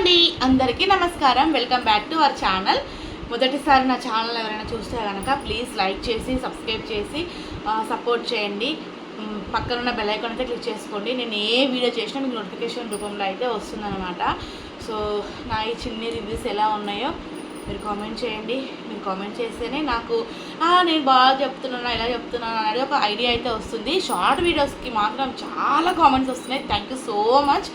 అండి. అందరికీ నమస్కారం. Welcome back to our channel. మొదటిసారి నా ఛానల్ ఎవరైనా చూస్తే కనుక ప్లీజ్ లైక్ చేసి సబ్స్క్రైబ్ చేసి సపోర్ట్ చేయండి. పక్కనున్న పక్కన ఉన్న బెల్ ఐకాన్ అయితే క్లిక్ చేసుకోండి. నేను ఏ వీడియో చేసినా మీకు నోటిఫికేషన్ రూపంలో అయితే వస్తుందన్నమాట. సో నా ఈ చిన్ని రివ్యూస్ ఎలా ఉన్నాయో మీరు కామెంట్ చేయండి. మీరు కామెంట్ చేస్తేనే నాకు నేను బాగా చెప్తున్నాను ఎలా చెప్తున్నాను అనేది ఒక ఐడియా అయితే వస్తుంది. షార్ట్ వీడియోస్కి మాత్రం చాలా కామెంట్స్ వస్తున్నాయి. Thank you so much.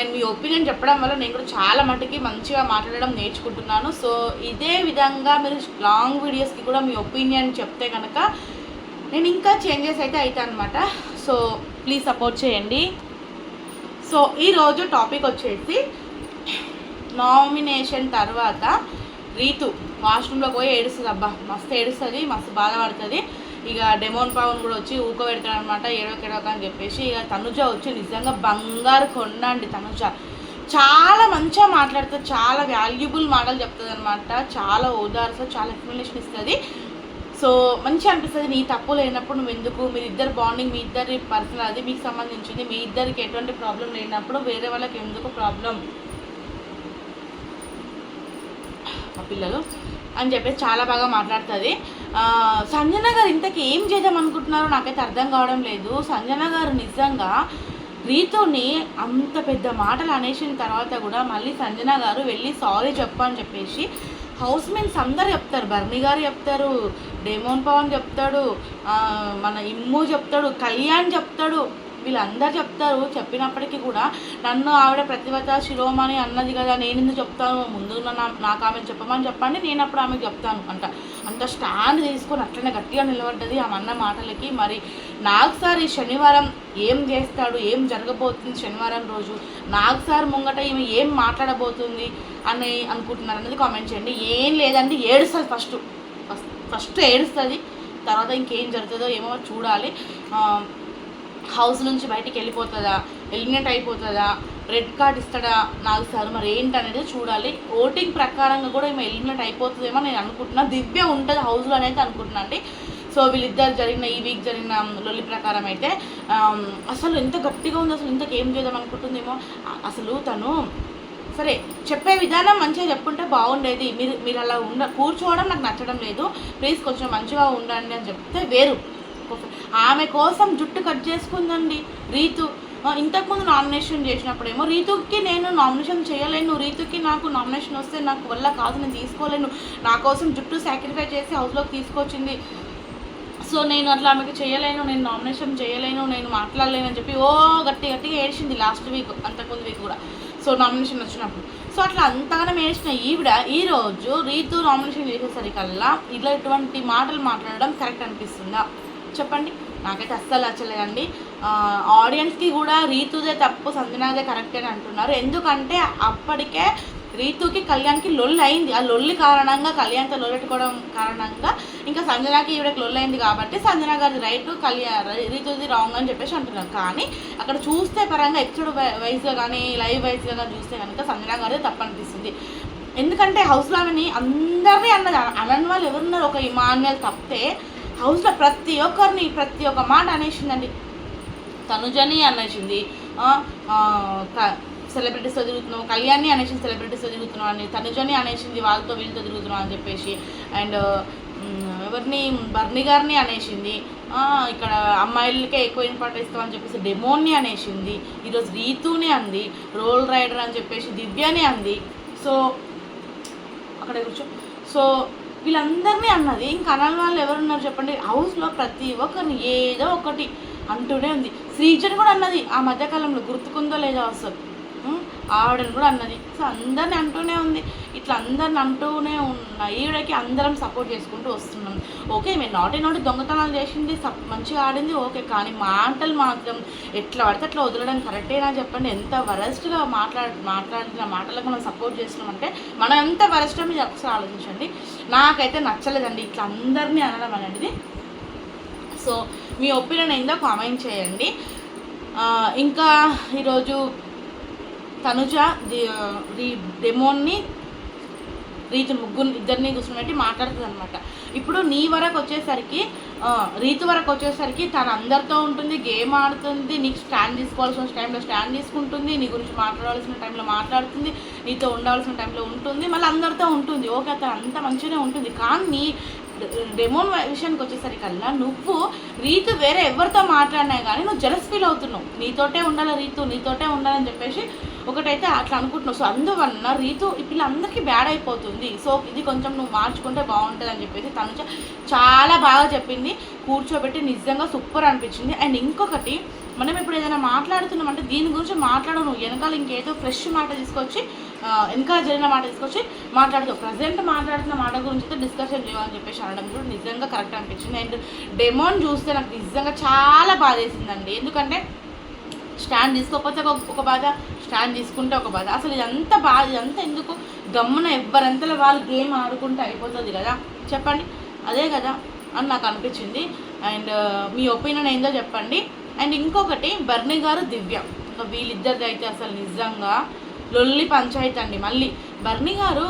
And me opinion చెప్పడం వల్ల నేను కూడా చాలా మటుకి మంచిగా మాట్లాడడం నేర్చుకుంటున్నాను. సో ఇదే విధంగా మీరు లాంగ్ వీడియోస్కి కూడా మీ ఒపీనియన్ చెప్తే కనుక నేను ఇంకా చేంజెస్ అయితే అవుతాను అనమాట సో ప్లీజ్ సపోర్ట్ చేయండి సో ఈరోజు టాపిక్ వచ్చేసి నామినేషన్ తర్వాత రీతు వాష్రూమ్లో పోయి ఏడుస్తుంది. అబ్బా మస్తు ఏడుస్తుంది మస్తు బాధపడుతుంది. ఇక డెమోన్ పవన్ కూడా వచ్చి ఊకబెడతాడు అనమాట ఏడవక అని చెప్పేసి ఇక తనుజ వచ్చి నిజంగా బంగారు కొండ అండి తనుజ. చాలా మంచిగా మాట్లాడుతుంది చాలా వాల్యుబుల్ మాటలు చెప్తుంది అనమాట చాలా ఓదార్స్తుంది చాలా ఎక్స్ప్లెనేషన్ ఇస్తుంది. సో మంచిగా అనిపిస్తుంది నీ తప్పు లేనప్పుడు నువ్వు ఎందుకు? మీ ఇద్దరు బాండింగ్ మీ ఇద్దరి పర్సనల్ అది మీకు సంబంధించింది మీ ఇద్దరికి ఎటువంటి ప్రాబ్లం లేనప్పుడు వేరే వాళ్ళకి ఎందుకు ప్రాబ్లం మా పిల్లలు అని చెప్పేసి చాలా బాగా మాట్లాడుతుంది. సంజన గారు ఇంతకీ ఏం చేద్దాం అనుకుంటున్నారో నాకైతే అర్థం కావడం లేదు. సంజన గారు నిజంగా రీతోని అంత పెద్ద మాటలు అనేసిన తర్వాత కూడా మళ్ళీ సంజన గారు వెళ్ళి సారీ చెప్పు అని చెప్పేసి హౌస్ మేట్స్ అందరు చెప్తారు. బర్ని గారు చెప్తారు డేమోన్ పవన్ చెప్తాడు మన ఇమ్ము చెప్తాడు కళ్యాణ్ చెప్తాడు. వీళ్ళందరూ చెప్తారు. చెప్పినప్పటికీ కూడా నన్ను ఆవిడ ప్రతిభత శిరోమణి అన్నది కదా నేను ఎందుకు చెప్తాను? ముందు నాకు ఆమె చెప్పమని చెప్పండి నేను అప్పుడు ఆమెకు చెప్తాను అంట. అంత స్టాండ్ తీసుకొని అట్లనే గట్టిగా నిలబడ్డది ఆమె అన్న మాటలకి. మరి నాకు సార్ ఈ శనివారం ఏం చేస్తాడు? ఏం జరగబోతుంది శనివారం రోజు? నాకు సార్ ముంగట ఈమె ఏం మాట్లాడబోతుంది అని అనుకుంటున్నారు అనేది కామెంట్ చేయండి. ఏం లేదండి ఏడుస్తుంది ఫస్ట్ ఫస్ట్ ఫస్ట్ ఏడుస్తుంది తర్వాత ఇంకేం జరుగుతుందో ఏమో చూడాలి. హౌస్ నుంచి బయటికి వెళ్ళిపోతుందా? ఎలిమినేట్ అయిపోతుందా? రెడ్ కార్డ్ ఇస్తాడా? నాకు సార్ మరి ఏంటి అనేది చూడాలి. ఓటింగ్ ప్రకారంగా కూడా ఏమో ఎలిమినేట్ అయిపోతుందేమో నేను అనుకుంటున్నా. దివ్య ఉంటుంది హౌస్లో అనేది అనుకుంటున్నా అండి. సో వీళ్ళిద్దరు జరిగిన ఈ వీక్ జరిగిన um, లొల్లి ప్రకారం అయితే um, అసలు ఎంత గట్టిగా ఉంది అసలు ఇంతకు ఏం చేద్దాం అనుకుంటుందేమో. అసలు తను సరే చెప్పే విధానం మంచిగా చెప్పుంటే బాగుండేది. మీరు మీరు అలా ఉండ కూర్చోవడం నాకు నచ్చడం లేదు. ప్లీజ్ కొంచెం మంచిగా ఉండండి అని చెప్తే వేరు. ఆమె కోసం జుట్టు కట్ చేసుకుందండి. రీతు ఇంతకుముందు నామినేషన్ చేసినప్పుడేమో రీతుకి నేను నామినేషన్ చేయలేను. రీతుకి నాకు నామినేషన్ వస్తే నాకు వల్ల కాదు నేను తీసుకోలేను. నా కోసం జుట్టు సాక్రిఫై చేసి హౌస్లోకి తీసుకొచ్చింది. సో నేను అట్లా ఆమెకి చేయలేను నేను నామినేషన్ చేయలేను నేను మాట్లాడలేను అని చెప్పి ఓ గట్టి గట్టిగా ఏడ్చింది లాస్ట్ వీక్ అంతకుముందు వీక్ కూడా. సో నామినేషన్ వచ్చినప్పుడు. సో అట్లా అంతగానం ఏడ్చిన ఈవిడ ఈరోజు రీతు నామినేషన్ చేసేసరికల్లా ఇలా ఇటువంటి మాటలు మాట్లాడడం కరెక్ట్ అనిపిస్తుందా? చెప్పండి. నాకైతే అస్సలు నచ్చలేదండి. ఆడియన్స్కి కూడా రీతుదే తప్పు సంజనాదే కరెక్ట్ అని అంటున్నారు. ఎందుకంటే అప్పటికే రీతుకి కళ్యాణ్కి లొల్లి అయింది. ఆ లొల్లి కారణంగా కళ్యాణ్తో లొల్లెట్టుకోవడం కారణంగా ఇంకా సంజనాకి ఈవిడకి లొల్లి అయింది కాబట్టి సంజన గారి రైట్ కళ్యాణ్ రీతుది రాంగ్ అని చెప్పేసి అంటున్నారు. కానీ అక్కడ చూస్తే పరంగా ఎపిసోడ్ వైజ్గా కానీ లైవ్ వైజ్గా కానీ చూస్తే కనుక సంజన గారిది తప్పనిపిస్తుంది ఎందుకంటే హౌస్లో ఆమెని అందరినీ అన్నది అనని వాళ్ళు ఎవరున్నారు? ఒక ఇమాన్యువల్ తప్పితే హౌస్లో ప్రతి ఒక్కరిని ప్రతి ఒక్క మాట అనేసిందండి. తనుజని అనేసింది. సెలబ్రిటీస్తో తిరుగుతున్నావు కళ్యాణ్ని అనేసింది సెలబ్రిటీస్తో తిరుగుతున్నావు అని తనుజని అనేసింది వాళ్ళతో వీళ్ళతో తిరుగుతున్నావు అని చెప్పేసి. అండ్ ఎవరిని బర్ని గారిని అనేసింది. ఇక్కడ అమ్మాయిలకే ఎక్కువ ఇంపార్టెన్స్ ఇస్తాం అని చెప్పేసి డెమోన్ని అనేసింది. ఈరోజు రీతుని అంది రోల్ రైడర్ అని చెప్పేసి దివ్యని అంది. సో అక్కడ కూర్చో. సో వీళ్ళందరినీ అన్నది. ఇంకా అనని వాళ్ళు ఎవరున్నారు చెప్పండి? హౌస్లో ప్రతి ఒక్కరిని ఏదో ఒకటి అంటూనే ఉంది. శ్రీజన్ కూడా అన్నది ఆ మధ్యకాలంలో గుర్తుకుందో లేదో అసలు. ఆవిడని కూడా అన్నది. సో అందరిని అంటూనే ఉంది. ఇట్లా అందరిని అంటూనే ఉన్న ఈవిడకి అందరం సపోర్ట్ చేసుకుంటూ వస్తున్నాం. ఓకే మేము నాటి నోటి దొంగతనాలు చేసింది సప్- మంచిగా ఆడింది ఓకే కానీ మాటలు మాత్రం ఎట్లా పడితే అట్లా వదలడం కరెక్టేనా చెప్పండి. ఎంత వరస్ట్గా మాట్లాడ మాట్లాడిన మాటలకు మనం సపోర్ట్ చేస్తున్నామంటే మనం ఎంత వరస్టో మీరు ఒకసారి ఆలోచించండి. నాకైతే నచ్చలేదండి ఇట్లా అందరినీ అనడం అనేది. సో మీ ఒపీనియన్ ఏందో కామెంట్ చేయండి. ఇంకా ఈరోజు తనుజ రీ- డెమోన్ని రీతు ముగ్గురు ఇద్దరిని కూర్చోబెట్టి మాట్లాడుతుంది అనమాట ఇప్పుడు నీ వరకు వచ్చేసరికి రీతు వరకు వచ్చేసరికి తను అందరితో ఉంటుంది గేమ్ ఆడుతుంది నీకు స్టాండ్ తీసుకోవాల్సిన టైంలో స్టాండ్ తీసుకుంటుంది నీ గురించి మాట్లాడాల్సిన టైంలో మాట్లాడుతుంది నీతో ఉండాల్సిన టైంలో ఉంటుంది మళ్ళీ అందరితో ఉంటుంది. ఓకే తను అంత మంచిగానే ఉంటుంది. కానీ డెమోన్ విషయానికి వచ్చేసరికల్లా నువ్వు రీతు వేరే ఎవరితో మాట్లాడినా కానీ నువ్వు జలస్ ఫీల్ అవుతున్నావు. నీతోటే ఉండాలి రీతు? నీతోటే ఉండాలని చెప్పేసి ఒకటైతే అట్లా అనుకుంటున్నావు. సో అందువలన రీతు ఈ అందరికీ బ్యాడ్ అయిపోతుంది. సో ఇది కొంచెం నువ్వు మార్చుకుంటే బాగుంటుంది అని చెప్పేసి తను చాలా బాగా చెప్పింది. కూర్చోబెట్టి నిజంగా సూపర్ అనిపించింది. అండ్ ఇంకొకటి మనం ఇప్పుడు ఏదైనా మాట్లాడుతున్నాం అంటే దీని గురించి మాట్లాడవు నువ్వు వెనకాల ఇంకేదో ఫ్రెష్ మాట తీసుకొచ్చి వెనకాల జరిగిన మాట తీసుకొచ్చి మాట్లాడుతావు ప్రజెంట్ మాట్లాడుతున్న మాట గురించి అయితే డిస్కషన్ చేయమని చెప్పేసి అనడం కూడా నిజంగా కరెక్ట్ అనిపించింది. అండ్ డెమోన్ చూస్తే నాకు నిజంగా చాలా బాధ వేసిందండి ఎందుకంటే స్టాండ్ తీసుకోకపోతే ఒక బాధ స్టాండ్ తీసుకుంటే ఒక బాధ. అసలు ఇదంతా బాధ ఇదంతా ఎందుకు గమ్మున ఎవ్వరంతలో వాళ్ళు గేమ్ ఆడుకుంటే అయిపోతుంది కదా? చెప్పండి. అదే కదా అని నాకు అనిపించింది. అండ్ మీ ఒపీనియన్ ఏందో చెప్పండి. అండ్ ఇంకొకటి బర్నీ గారు దివ్య. ఇంకా వీళ్ళిద్దరిది అయితే అసలు నిజంగా లొల్లి పంచాయతీ అండి. మళ్ళీ బర్నీ గారు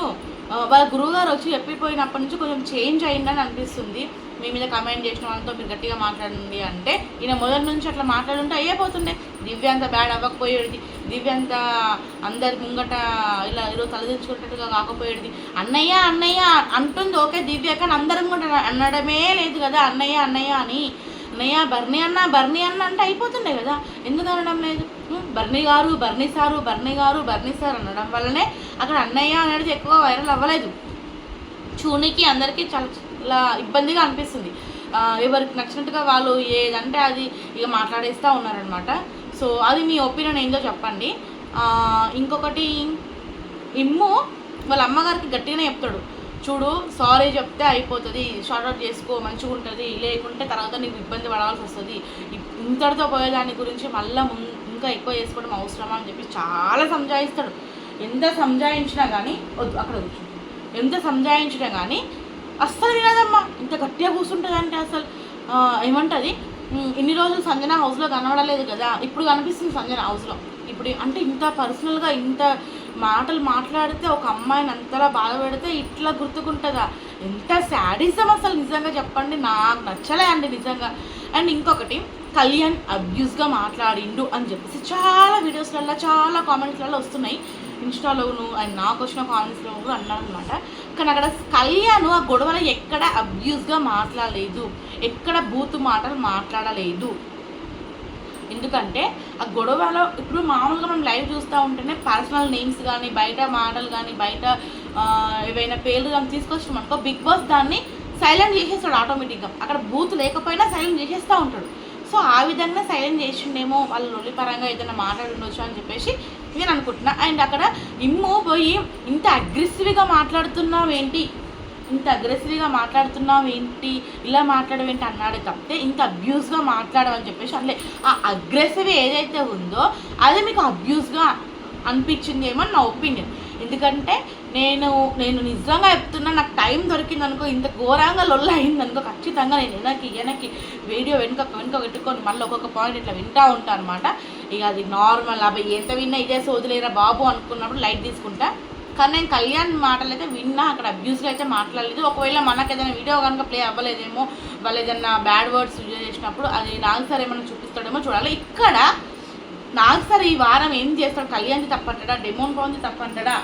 వాళ్ళ గురువుగారు వచ్చి చెప్పిపోయినప్పటి నుంచి కొంచెం చేంజ్ అయిందని అనిపిస్తుంది. మీ మీద కమెంట్ చేసిన వాళ్ళతో మీరు గట్టిగా మాట్లాడండి అంటే ఈయన మొదటి నుంచి అట్లా మాట్లాడుంటే అయ్యేపోతుండే. దివ్య అంత బ్యాడ్ అవ్వకపోయేది దివ్య అంత అందరి ముంగట ఇలా ఈరోజు తలదించుకున్నట్టుగా కాకపోయేది అన్నయ్య అన్నయ్య అంటుంది ఓకే దివ్య కానీ అందరం కూడా అనడమే లేదు కదా అన్నయ్య అన్నయ్య అని. అన్నయ్య బర్నీ అన్న బర్నీ అన్న అంటే అయిపోతుండే కదా. ఎందుకు అనడం లేదు? బర్నీ గారు బర్నీ సారు బర్నీ గారు బర్నీ సార్ అనడం వల్లనే అక్కడ అన్నయ్య అనేది ఎక్కువ వైరల్ అవ్వలేదు. చూనికి అందరికీ చాలా ఇలా ఇబ్బందిగా అనిపిస్తుంది. ఎవరికి నచ్చినట్టుగా వాళ్ళు ఏదంటే అది ఇక మాట్లాడేస్తూ ఉన్నారనమాట సో అది మీ ఒపీనియన్ ఏందో చెప్పండి. ఇంకొకటి ఇమ్ము వాళ్ళ అమ్మగారికి గట్టిగానే చెప్తాడు. చూడు సారీ చెప్తే అయిపోతుంది షార్ట్ అవుట్ చేసుకో మంచిగా ఉంటుంది లేకుంటే తర్వాత నీకు ఇబ్బంది పడాల్సి వస్తుంది. ఇంతటితో పోయేదాని గురించి మళ్ళీ ముం ఇంకా ఎక్కువ చేసుకోవడం అవసరమా అని చెప్పి చాలా సంజాయిస్తాడు. ఎంత సంజాయించినా కానీ వద్దు అక్కడ కూర్చుంటాడు ఎంత సంజాయించినా కానీ అస్సలు వినదమ్మా. ఇంత గట్టిగా కూర్చుంటుందంటే అసలు ఏమంటుంది? ఏమంటది ఇన్ని రోజులు సంజన హౌస్లో కనబడలేదు కదా. ఇప్పుడు కనిపిస్తుంది సంజన హౌస్లో. ఇప్పుడు అంటే ఇంత పర్సనల్గా ఇంత మాటలు మాట్లాడితే ఒక అమ్మాయిని అంతలా బాధ పెడితే ఇట్లా గుర్తుకుంటుందా? ఎంత శాడిజం అసలు నిజంగా చెప్పండి. నాకు నచ్చలే అండి నిజంగా. అండ్ ఇంకొకటి కళ్యాణ్ అబ్యూస్గా మాట్లాడిండు అని చెప్పేసి చాలా వీడియోస్లలో చాలా కామెంట్స్లలో వస్తున్నాయి. ఇన్స్టాలోను అండ్ నాకు వచ్చిన కామెంట్స్లో కూడా అనమాట కానీ అక్కడ కళ్యాణ్ ఆ గొడవలో ఎక్కడ అబ్యూస్గా మాట్లాడలేదు ఎక్కడ బూతు మాటలు మాట్లాడలేదు. ఎందుకంటే ఆ గొడవలో ఇప్పుడు మామూలుగా మనం లైవ్ చూస్తూ ఉంటేనే పర్సనల్ నేమ్స్ కానీ బయట మాటలు కానీ బయట ఏవైనా పేర్లు కానీ తీసుకొచ్చాం అనుకో బిగ్ బాస్ దాన్ని సైలెంట్ చేసేస్తాడు ఆటోమేటిక్గా. అక్కడ బూత్ లేకపోయినా సైలెంట్ చేసేస్తూ ఉంటాడు. సో ఆ విధంగా సైలెంట్ చేసిండేమో వాళ్ళు లొల్లి పరంగా ఏదైనా మాట్లాడుండొచ్చు అని చెప్పేసి నేను అనుకుంటున్నా అండ్ అక్కడ ఇమ్ము పోయి ఇంత అగ్రెసివ్గా మాట్లాడుతున్నావు ఏంటి ఇంత అగ్రెసివ్గా మాట్లాడుతున్నావు ఏంటి ఇలా మాట్లాడడం ఏంటి అన్నాడు తప్పితే ఇంత అబ్యూస్గా మాట్లాడమని చెప్పేసి అంటే ఆ అగ్రెసివ్ ఏదైతే ఉందో అది మీకు అబ్యూస్గా అనిపించింది ఏమో నా ఒపీనియన్. ఎందుకంటే నేను నేను నిజంగా చెప్తున్నా నాకు టైం దొరికింది అనుకో ఇంత ఘోరంగా లొల్ల అయింది అనుకో ఖచ్చితంగా నేను వెనక్కి వెనక్కి వీడియో వెనుక వెనుక పెట్టుకొని మళ్ళీ ఒక్కొక్క పాయింట్ ఇట్లా వింటూ ఉంటాను అనమాట ఇక అది నార్మల్ అబ్బాయి ఎంత విన్నా ఇదే సోదులేరా బాబు అనుకున్నప్పుడు లైట్ తీసుకుంటా. కానీ నేను కళ్యాణ్ మాటలు అయితే విన్నా అక్కడ అబ్యూస్గా అయితే మాట్లాడలేదు. ఒకవేళ మనకు ఏదైనా వీడియో కనుక ప్లే అవ్వలేదేమో వాళ్ళు ఏదైనా బ్యాడ్ వర్డ్స్ యూజ్ చేసినప్పుడు అది నాకు సరే ఏమైనా చూపిస్తాడేమో చూడాలి. ఇక్కడ నాకు సరే ఈ వారం ఏం చేస్తాడు? కళ్యాణ్ది తప్పంటాడా? డెమోన్ పవన్ది తప్పంటాడా?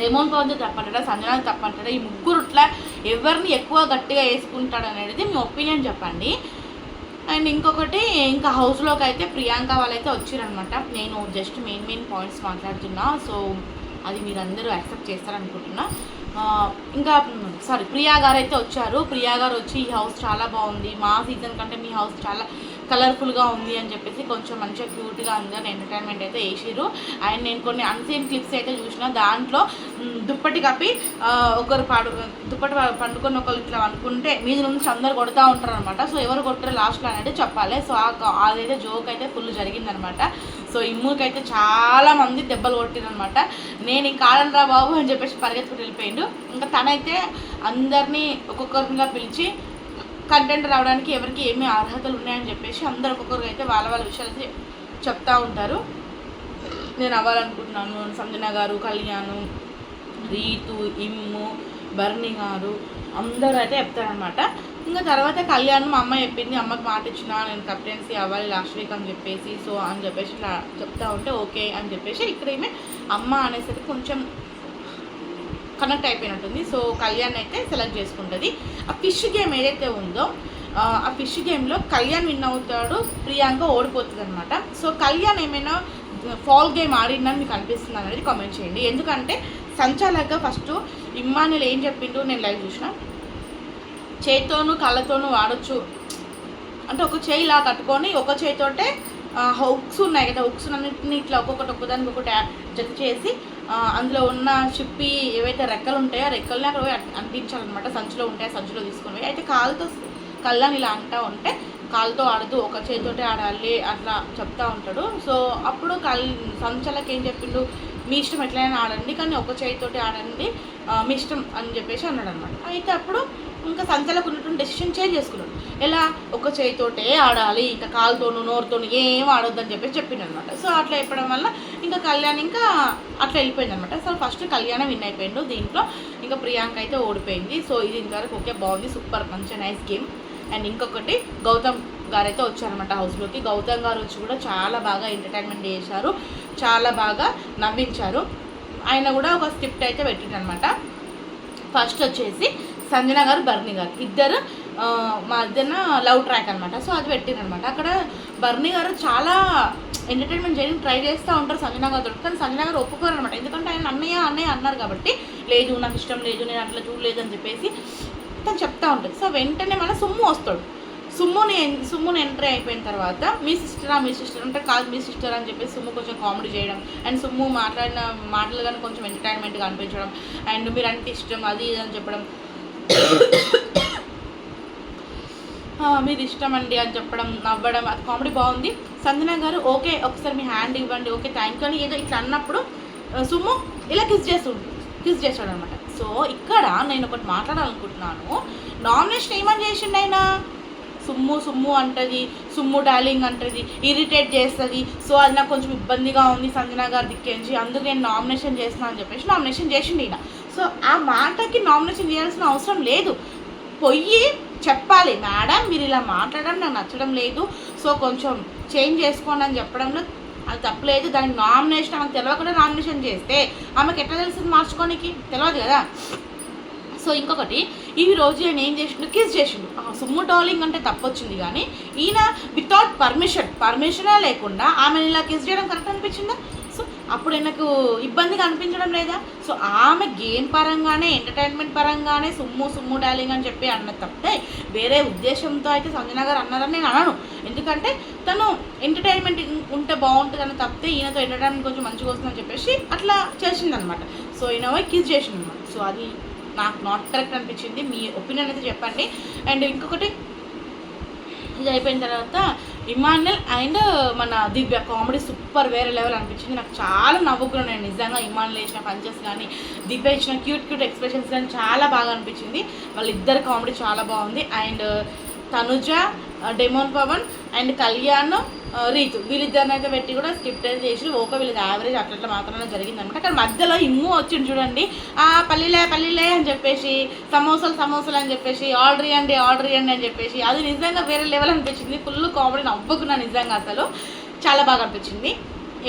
డెమోన్ పవన్ది తప్పంటాడా? సంజనాది తప్పంటాడా? ఈ ముగ్గురుట్లా ఎవరిని ఎక్కువ గట్టిగా వేసుకుంటాడు అనేది మీ ఒపీనియన్ చెప్పండి. అండ్ ఇంకొకటి ఇంకా హౌస్లోకి అయితే ప్రియాంక వాళ్ళైతే వచ్చారనమాట నేను జస్ట్ మెయిన్ మెయిన్ పాయింట్స్ మాట్లాడుతున్నా. సో అది మీరందరూ యాక్సెప్ట్ చేస్తారనుకుంటున్నా. ఇంకా సారీ ప్రియా గారు అయితే వచ్చారు. ప్రియా గారు వచ్చి ఈ హౌస్ చాలా బాగుంది మా సీజన్ కంటే మీ హౌస్ చాలా కలర్ఫుల్గా ఉంది అని చెప్పేసి కొంచెం మంచిగా క్యూట్గా ఉంది అని ఎంటర్టైన్మెంట్ అయితే వేసిరు అండ్ నేను కొన్ని అన్సీన్ క్లిప్స్ అయితే చూసిన దాంట్లో దుప్పటి కప్పి ఒకరు పాడు దుప్పటి పండుకొని ఒకరు ఇట్లా అనుకుంటే మీద నుంచి అందరు కొడతా ఉంటారు అనమాట సో ఎవరు కొట్టారు లాస్ట్లో అనేది చెప్పాలి. సో ఆ అదైతే జోక్ అయితే ఫుల్ జరిగిందనమాట సో ఇమ్ముకి అయితే చాలా మంది దెబ్బలు కొట్టిరనమాట నేను ఇంకా ఆడనరా బాబు అని చెప్పేసి పరిగెత్తుకుని వెళ్ళిపోయిండు. ఇంకా తనైతే అందరినీ ఒక్కొక్కరిగా పిలిచి కంటెంట్ రావడానికి ఎవరికి ఏమి అర్హతలు ఉన్నాయని చెప్పేసి అందరు ఒక్కొక్కరికి అయితే వాళ్ళ వాళ్ళ విషయాలు అయితే చెప్తా ఉంటారు. నేను అవ్వాలనుకుంటున్నాను. సంజన గారు కళ్యాణ్ రీతు ఇమ్ము బర్ణి గారు అందరూ అయితే చెప్తారనమాట ఇంకా తర్వాత కళ్యాణ్ మా అమ్మ చెప్పింది అమ్మకి మాట ఇచ్చిన నేను కెప్టెన్సీ అవ్వాలి లాస్ట్ వీక్ అని చెప్పేసి సో అని చెప్పేసి చెప్తా ఉంటే ఓకే అని చెప్పేసి ఇక్కడేమే అమ్మ అనేసరికి కొంచెం కనెక్ట్ అయిపోయినట్టుంది. సో కళ్యాణ్ అయితే సెలెక్ట్ చేసుకుంటుంది. ఆ ఫిష్ గేమ్ ఏదైతే ఉందో ఆ, ఫిష్ గేమ్లో కళ్యాణ్ విన్ అవుతాడు ప్రియాంక ఓడిపోతుంది అనమాట సో కళ్యాణ్ ఏమైనా ఫాల్ గేమ్ ఆడిందని మీకు అనిపిస్తుంది అనేది కామెంట్ చేయండి. ఎందుకంటే సంచాలక ఫస్ట్ ఇమ్మానులు ఏం చెప్పిండు నేను లైవ్ చూసిన? చేతితోనూ కళ్ళతోనూ వాడచ్చు అంటే ఒక చేయి ఇలా కట్టుకొని ఒక చేయితోటే హుక్స్ ఉన్నాయి కదా హుక్స్ అన్నింటినీ ఇట్లా ఒక్కొక్కటి ఒక్కదానికి ఒకటి జత చేసి అందులో ఉన్న చిప్పి ఏవైతే రెక్కలు ఉంటాయో ఆ రెక్కల్ని అక్కడ పోయి అంటించాలన్నమాట. సంచిలో ఉంటాయి ఆ సంచిలో తీసుకొని పోయి. అయితే కాలుతో కళ్ళని ఇలా అంటా ఉంటే కాలుతో ఆడుతూ ఒక చేతితోటే ఆడాలి అట్లా చెప్తా ఉంటాడు. సో అప్పుడు కల్ సంచలకి ఏం చెప్పిండు? మీ ఇష్టం ఎట్లయినా ఆడండి కానీ ఒక చేతితోటి ఆడండి మీ ఇష్టం అని చెప్పేసి అన్నాడు అనమాట అయితే అప్పుడు ఇంకా సంచలకు ఉన్నటువంటి డెసిషన్ చేంజ్ చేసుకున్నాడు. ఎలా? ఒక చేయితోటే ఆడాలి. ఇంకా కాలుతోనూ నోరుతోనూ ఏం ఆడొద్దని చెప్పేసి చెప్పిండనమాట. సో అట్లా చెప్పడం వల్ల ఇంకా కళ్యాణ్ ఇంకా అట్లా వెళ్ళిపోయింది అనమాట సో ఫస్ట్ కళ్యాణ్ విన్ అయిపోయిండు దీంట్లో. ఇంకా ప్రియాంక అయితే ఓడిపోయింది. సో ఇది ఇంతవరకు ఓకే బాగుంది సూపర్ మంచి నైస్ గేమ్. అండ్ ఇంకొకటి గౌతమ్ గారు అయితే వచ్చారనమాట హౌస్లోకి. గౌతమ్ గారు వచ్చి కూడా చాలా బాగా ఎంటర్టైన్మెంట్ చేశారు. చాలా బాగా నవ్వించారు. ఆయన కూడా ఒక స్క్రిప్ట్ అయితే పెట్టిండనమాట. ఫస్ట్ వచ్చేసి సంజన గారు బర్ని గారు. ఇద్దరు మా ఇద్దరిన లవ్ ట్రాక్ అనమాట సో అది పెట్టిందనమాట అక్కడ బర్నీ గారు చాలా ఎంటర్టైన్మెంట్ చేయడానికి ట్రై చేస్తూ ఉంటారు సంజనా గారు కానీ సంజనా గారు ఒప్పుకోరు అనమాట ఎందుకంటే ఆయన అన్నయ్య అన్నయ్య అన్నారు కాబట్టి లేదు నాకు ఇష్టం లేదు నేను అట్లా చూడలేదు అని చెప్పేసి తను చెప్తా ఉంటుంది. సో వెంటనే మళ్ళీ సుమ్ము వస్తాడు. సుమ్ముని సుమ్ముని ఎంట్రీ అయిపోయిన తర్వాత మీ సిస్టరా మీ సిస్టర్ అంటే కాదు మీ సిస్టర్ అని చెప్పేసి సుమ్ము కొంచెం కామెడీ చేయడం. అండ్ సుమ్ము మాట్లాడిన మాటలు కానీ కొంచెం ఎంటర్టైన్మెంట్గా అనిపించడం. అండ్ మీరు అంటే ఇష్టం అది ఇది అని చెప్పడం. మీరు మీది ఇష్టం అండి అని చెప్పడం నవ్వడం అది కామెడీ బాగుంది. సంజన గారు ఓకే ఒకసారి మీ హ్యాండ్ ఇవ్వండి ఓకే థ్యాంక్ యూ అని ఏదో ఇట్లా అన్నప్పుడు సుమ్ము ఇలా కిస్ చేస్తుండు కిస్ చేస్తాడు అనమాట సో ఇక్కడ నేను ఒకటి మాట్లాడాలనుకుంటున్నాను. నామినేషన్ ఏమని చేసిండు ఆయన? సుమ్ము సుమ్ము అంటది సుమ్ము డార్లింగ్ అంటది ఇరిటేట్ చేస్తుంది. సో అది నాకు కొంచెం ఇబ్బందిగా ఉంది సంజన గారి దిక్కేంచి అందుకు నేను నామినేషన్ చేస్తున్నాను అని చెప్పేసి నామినేషన్ చేసిండు ఈయన. సో ఆ మాటకి నామినేషన్ చేయాల్సిన అవసరం లేదు. పొయ్యి చెప్పాలి. మేడం మీరు ఇలా మాట్లాడడం నాకు నచ్చడం లేదు. సో కొంచెం చేంజ్ చేసుకోండి అని చెప్పడంలో అది తప్పలేదు. దానికి నామినేషన్ ఆమెకు తెలియకుండా నామినేషన్ చేస్తే ఆమెకు ఎట్లా తెలుస్తుంది మార్చుకోనికి? తెలియదు కదా. సో ఇంకొకటి ఈ రోజు ఆయన ఏం చేసిండు? కిస్ చేసిండు. ఆ సుమ్ము డాలింగ్ అంటే తప్పొచ్చింది కానీ ఈయన వితౌట్ పర్మిషన్ పర్మిషనే లేకుండా ఆమెను ఇలా కిస్ చేయడం కరెక్ట్ అనిపించిందా? అప్పుడు నాకు ఇబ్బందిగా అనిపించడం లేదా? సో ఆమె గేమ్ పరంగానే ఎంటర్టైన్మెంట్ పరంగానే సుమ్ము సుమ్ము డాలింగ్ అని చెప్పి అన్న తప్పితే వేరే ఉద్దేశంతో అయితే సంజన గారు అన్నారని నేను అనను. ఎందుకంటే తను ఎంటర్టైన్మెంట్ ఉంటే బాగుంటుంది అని తప్పితే ఈయనతో ఎంటర్టైన్మెంట్ కొంచెం మంచిగా వస్తుందని చెప్పేసి అట్లా చేసిందనమాట సో ఈయన పోయి కిస్ చేసిందనమాట సో అది నాకు నాట్ కరెక్ట్ అనిపించింది. మీ ఒపీనియన్ అయితే చెప్పండి. అండ్ ఇంకొకటి ఇది అయిపోయిన తర్వాత ఇమాన్యుల్ అండ్ మన దివ్య కామెడీ సూపర్ వేరే లెవెల్ అనిపించింది. నాకు చాలా నవ్వుకున్నాను నేను. నిజంగా ఇమాన్యుల్ వేసిన పంచెస్ కానీ దివ్య ఇచ్చిన క్యూట్ క్యూట్ ఎక్స్ప్రెషన్స్ కానీ చాలా బాగా అనిపించింది. వాళ్ళిద్దరు కామెడీ చాలా బాగుంది. And Tanuja demon Pavan and Kalyan Ritu వీళ్ళిద్దరిని అయితే పెట్టి కూడా స్కిప్ అయితే చేసి ఓకే వీళ్ళది యావరేజ్ అట్లా మాత్రమే జరిగిందనమాట అక్కడ మధ్యలో ఇమ్ము వచ్చింది చూడండి. ఆ పల్లీలే చెప్పేసి సమోసాలు సమోసాలు అని చెప్పేసి ఆర్డర్ ఇవ్వండి ఆర్డర్ ఇవ్వండి అని చెప్పేసి అది నిజంగా వేరే లెవెల్ అనిపించింది. ఫుల్ కామెడీ నవ్వుకున్నా నిజంగా అసలు. చాలా బాగా అనిపించింది.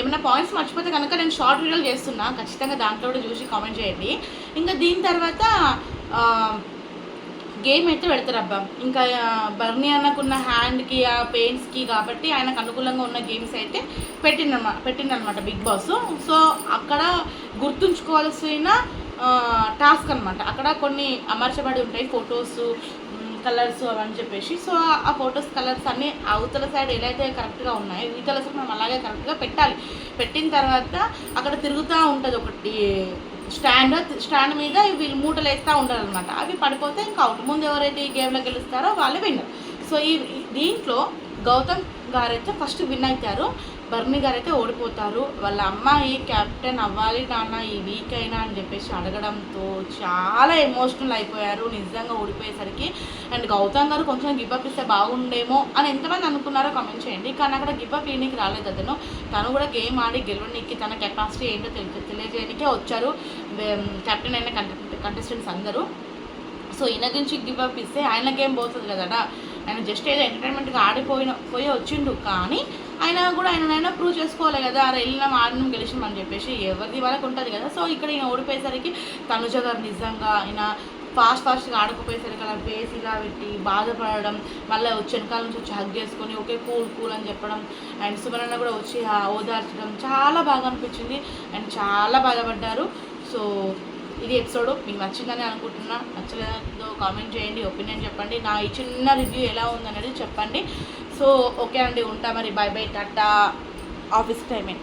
ఏమైనా పాయింట్స్ మర్చిపోతే కనుక నేను షార్ట్ వీడియోలు చేస్తున్నా. ఖచ్చితంగా దాంట్లో కూడా చూసి కామెంట్ చేయండి. ఇంకా దీని తర్వాత గేమ్ అయితే పెడతారు అబ్బా. ఇంకా బర్నీ అన్నకున్న హ్యాండ్కి ఆ పెయిన్స్కి కాబట్టి ఆయనకు అనుకూలంగా ఉన్న గేమ్స్ అయితే పెట్టిందన్నమాట పెట్టిండనమాట బిగ్ బాస్. సో అక్కడ గుర్తుంచుకోవాల్సిన టాస్క్ అనమాట అక్కడ కొన్ని అమర్చబడి ఉంటాయి ఫొటోస్ కలర్స్ అవని చెప్పేసి. సో ఆ ఫొటోస్ కలర్స్ అన్నీ అవతల సైడ్ ఎలా అయితే కరెక్ట్గా ఉన్నాయో ఇవతల సైడ్ మనం అలాగే కరెక్ట్గా పెట్టాలి. పెట్టిన తర్వాత అక్కడ తిరుగుతూ ఉంటుంది ఒకటి స్టాండ్ స్టాండ్ మీద వీళ్ళు మూటలు వేస్తూ ఉంటారు అనమాట అవి పడిపోతే ఇంకా అవుట్ ముందు ఎవరైతే ఈ గేమ్లో గెలుస్తారో వాళ్ళు విన్నర్ సో ఈ ఈ- దీంట్లో గౌతమ్ గారైతే ఫస్ట్ విన్ అవుతారు బర్ని గారైతే ఓడిపోతారు. వాళ్ళ అమ్మాయి కెప్టెన్ అవ్వాలి నాన్న ఈ వీక్ అయినా అని చెప్పేసి అడగడంతో చాలా ఎమోషనల్ అయిపోయారు. నిజంగా ఓడిపోయేసరికి. అండ్ గౌతమ్ గారు కొంచెం గిబ్బప్ ఇస్తే బాగుండేమో అని ఎంతమంది అనుకున్నారో కామెంట్ చేయండి. కానీ అక్కడ గిబ్బప్ ఈయనకి రాలేదు అతను. తను కూడా గేమ్ ఆడి గెలవడానికి తన కెపాసిటీ ఏంటో తెలి తెలియజేయడానికే వచ్చారు. కెప్టెన్ అయిన కంటెస్టెంట్స్ అందరూ. సో ఈయన గురించి గివ్ అప్ ఇస్తే ఆయనకేం పోతుంది కదట. ఆయన జస్ట్ ఏదో ఎంటర్టైన్మెంట్గా ఆడిపోయిన పోయి వచ్చిండు. కానీ ఆయన కూడా ఆయన ప్రూవ్ చేసుకోవాలి కదా అరే వెళ్ళినాం ఆడినం గెలిచినాం అని చెప్పేసి ఎవరిది వరకు ఉంటుంది కదా. సో ఇక్కడ ఈయన ఓడిపోయేసరికి తనుజ గారు నిజంగా ఆయన ఫాస్ట్ ఫాస్ట్గా ఆడకపోయేసరికి అలా ఫేస్ ఇలా పెట్టి బాధపడడం మళ్ళీ వెనకాల నుంచి వచ్చి హగ్ చేసుకొని ఓకే కూల్ కూల్ అని చెప్పడం అండ్ సుమరణ కూడా వచ్చి ఓదార్చడం చాలా బాగా అనిపించింది అండ్ చాలా బాధపడ్డారు. సో ఇది ఎపిసోడ్ మీకు నచ్చిందని అనుకుంటున్నా. నచ్చలేదో కామెంట్ చేయండి ఒపీనియన్ చెప్పండి. నా ఈ చిన్న రివ్యూ ఎలా ఉందనేది చెప్పండి. సో ఓకే అండి ఉంటా మరి బై బై టాటా. ఆఫీస్ టైమే.